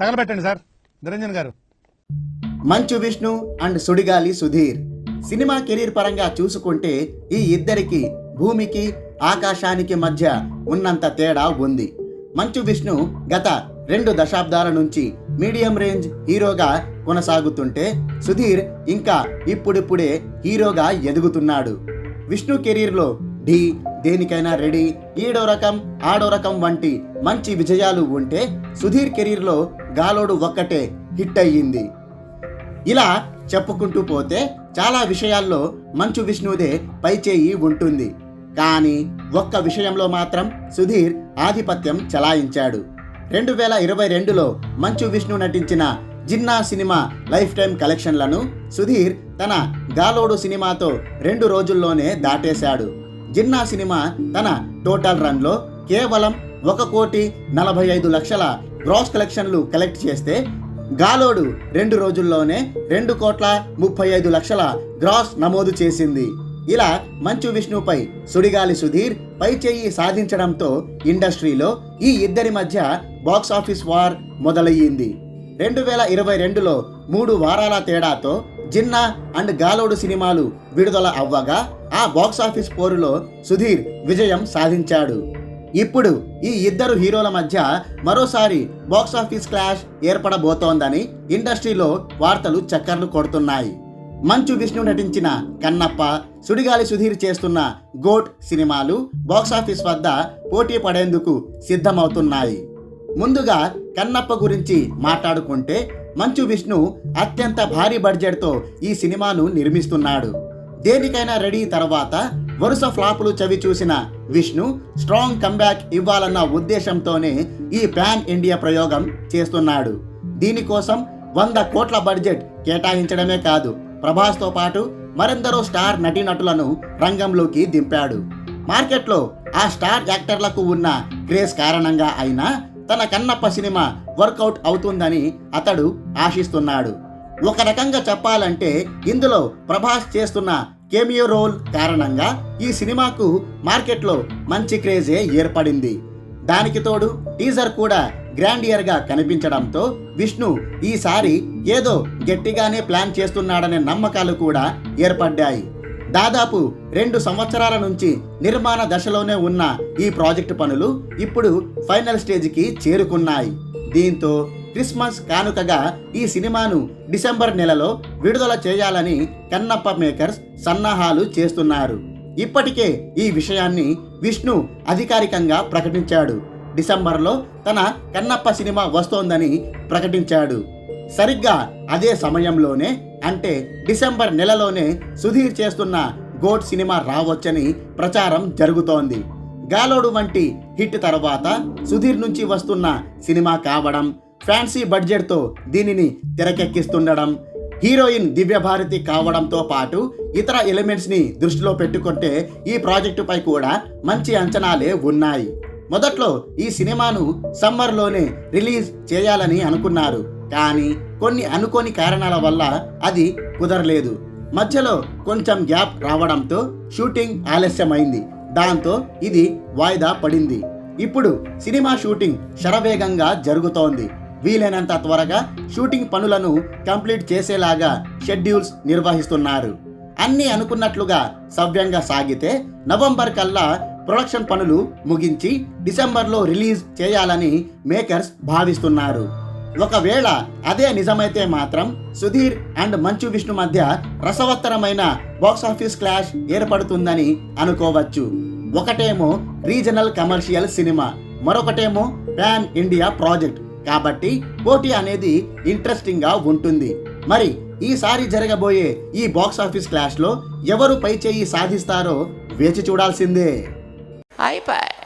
తగలబెట్టండి sir. Niranjan గారు. Manchu Vishnu and Sudigali Sudheer. Cinema career పరంగా చూసుకుంటే ఈ ఇద్దరికి భూమికి ఆకాశానికి మధ్య ఉన్నంత తేడా ఉంది. మంచు విష్ణు గత రెండు దశాబ్దాల నుంచి మీడియం రేంజ్ హీరోగా కొనసాగుతుంటే సుధీర్ ఇంకా ఇప్పుడిప్పుడే హీరోగా ఎదుగుతున్నాడు. విష్ణు కెరీర్లో ఢీ దేనికైనా రెడీ ఈడో రకం ఆడో రకం వంటి మంచి విజయాలు ఉంటే సుధీర్ కెరీర్లో గాలోడు ఒక్కటే హిట్ అయ్యింది. ఇలా చెప్పుకుంటూ పోతే చాలా విషయాల్లో మంచు విష్ణుదే పైచేయి ఉంటుంది. కానీ ఒక్క విషయంలో మాత్రం సుధీర్ ఆధిపత్యం చలాయించాడు. రెండు వేల ఇరవై రెండులో మంచు విష్ణు నటించిన జిన్నా సినిమా లైఫ్ టైం కలెక్షన్లను సుధీర్ తన గాలోడు సినిమాతో రెండు రోజుల్లోనే దాటేశాడు. జిన్నా సినిమా తన టోటల్ రన్లో కేవలం ఒక కోటి నలభై ఐదు లక్షల గ్రాస్ కలెక్షన్లు కలెక్ట్ చేస్తే గాలోడు రెండు రోజుల్లోనే రెండు కోట్ల ముప్పై ఐదు లక్షల గ్రాస్ నమోదు చేసింది. ఇలా మంచు విష్ణుపై సుడిగాలి సుధీర్ పై చేయి సాధించడంతో ఇండస్ట్రీలో ఈ ఇద్దరి మధ్య బాక్స్ ఆఫీస్ వార్ మొదలయ్యింది. రెండు వేల ఇరవై రెండులో మూడు వారాల తేడాతో జిన్నా అండ్ గాలోడు సినిమాలు విడుదల అవ్వగా ఆ బాక్స్ ఆఫీస్ పోరులో సుధీర్ విజయం సాధించాడు. ఇప్పుడు ఈ ఇద్దరు హీరోల మధ్య మరోసారి బాక్స్ ఆఫీస్ క్లాష్ ఏర్పడబోతోందని ఇండస్ట్రీలో వార్తలు చక్కర్లు కొడుతున్నాయి. మంచు విష్ణు నటించిన కన్నప్ప సుడిగాలి సుధీర్ చేస్తున్న గోట్ సినిమాలు బాక్స్ ఆఫీస్ వద్ద పోటీ పడేందుకు సిద్ధమవుతున్నాయి. ముందుగా కన్నప్ప గురించి మాట్లాడుకుంటే మంచు విష్ణు అత్యంత భారీ బడ్జెట్తో ఈ సినిమాను నిర్మిస్తున్నాడు. దేనికైనా రెడీ తర్వాత వరుస ఫ్లాపులు చవి చూసిన విష్ణు స్ట్రాంగ్ కంబ్యాక్ ఇవ్వాలన్న ఉద్దేశంతోనే ఈ ప్యాన్ ఇండియా ప్రయోగం చేస్తున్నాడు. దీనికోసం వంద కోట్ల బడ్జెట్ కేటాయించడమే కాదు ప్రభాస్తో పాటు మరెందరో స్టార్ నటీనటులను రంగంలోకి దింపాడు. మార్కెట్లో ఆ స్టార్ యాక్టర్లకు ఉన్న క్రేజ్ కారణంగా అయినా తన కన్నప్ప సినిమా వర్కౌట్ అవుతుందని అతడు ఆశిస్తున్నాడు. ఒక రకంగా చెప్పాలంటే ఇందులో ప్రభాస్ చేస్తున్న కేమియో రోల్ కారణంగా ఈ సినిమాకు మార్కెట్లో మంచి క్రేజే ఏర్పడింది. దానికి తోడు టీజర్ కూడా గ్రాండియర్గా కనిపించడంతో విష్ణు ఈసారి ఏదో గట్టిగానే ప్లాన్ చేస్తున్నాడనే నమ్మకాలు కూడా ఏర్పడ్డాయి. దాదాపు రెండు సంవత్సరాల నుంచి నిర్మాణ దశలోనే ఉన్న ఈ ప్రాజెక్టు పనులు ఇప్పుడు ఫైనల్ స్టేజ్కి చేరుకున్నాయి. దీంతో క్రిస్మస్ కానుకగా ఈ సినిమాను డిసెంబర్ నెలలో విడుదల చేయాలని కన్నప్ప మేకర్స్ సన్నాహాలు చేస్తున్నారు. ఇప్పటికే ఈ విషయాన్ని విష్ణు అధికారికంగా ప్రకటించాడు. డిసెంబర్లో తన కన్నప్ప సినిమా వస్తోందని ప్రకటించాడు. సరిగ్గా అదే సమయంలోనే అంటే డిసెంబర్ నెలలోనే సుధీర్ చేస్తున్న గోట్ సినిమా రావచ్చని ప్రచారం జరుగుతోంది. గాలోడు వంటి హిట్ తర్వాత సుధీర్ నుంచి వస్తున్న సినిమా కావడం ఫ్యాన్సీ బడ్జెట్తో దీనిని తెరకెక్కిస్తుండడం హీరోయిన్ దివ్యభారతి కావడంతో పాటు ఇతర ఎలిమెంట్స్ని దృష్టిలో పెట్టుకుంటే ఈ ప్రాజెక్టుపై కూడా మంచి అంచనాలే ఉన్నాయి. మొదట్లో ఈ సినిమాను సమ్మర్లోనే రిలీజ్ చేయాలని అనుకున్నారు. కానీ కొన్ని అనుకోని కారణాల వల్ల అది కుదరలేదు. మధ్యలో కొంచెం గ్యాప్ రావడంతో షూటింగ్ ఆలస్యమైంది. దాంతో ఇది వాయిదా పడింది. ఇప్పుడు సినిమా షూటింగ్ శరవేగంగా జరుగుతోంది. వీలైనంత త్వరగా షూటింగ్ పనులను కంప్లీట్ చేసేలాగా షెడ్యూల్స్ నిర్వహిస్తున్నారు. అన్నీ అనుకున్నట్లుగా సవ్యంగా సాగితే నవంబర్ కల్లా ప్రొడక్షన్ పనులు ముగించి డిసెంబర్లో రిలీజ్ చేయాలని మేకర్స్ భావిస్తున్నారు. ఒకవేళ అదే నిజమైతే మాత్రం సుధీర్ అండ్ మంచు విష్ణు మధ్య రసవత్తరమైన బాక్స్ ఆఫీస్ క్లాష్ ఏర్పడుతుందని అనుకోవచ్చు. ఒకటేమో రీజనల్ కమర్షియల్ సినిమా మరొకటేమో పాన్ ఇండియా ప్రాజెక్ట్. కాబట్టి పోటీ అనేది ఇంట్రెస్టింగ్గా ఉంటుంది. మరి ఈసారి జరగబోయే ఈ బాక్స్ ఆఫీస్ క్లాష్లో ఎవరు పై చేయి సాధిస్తారో వేచి చూడాల్సిందే. అయిపోయి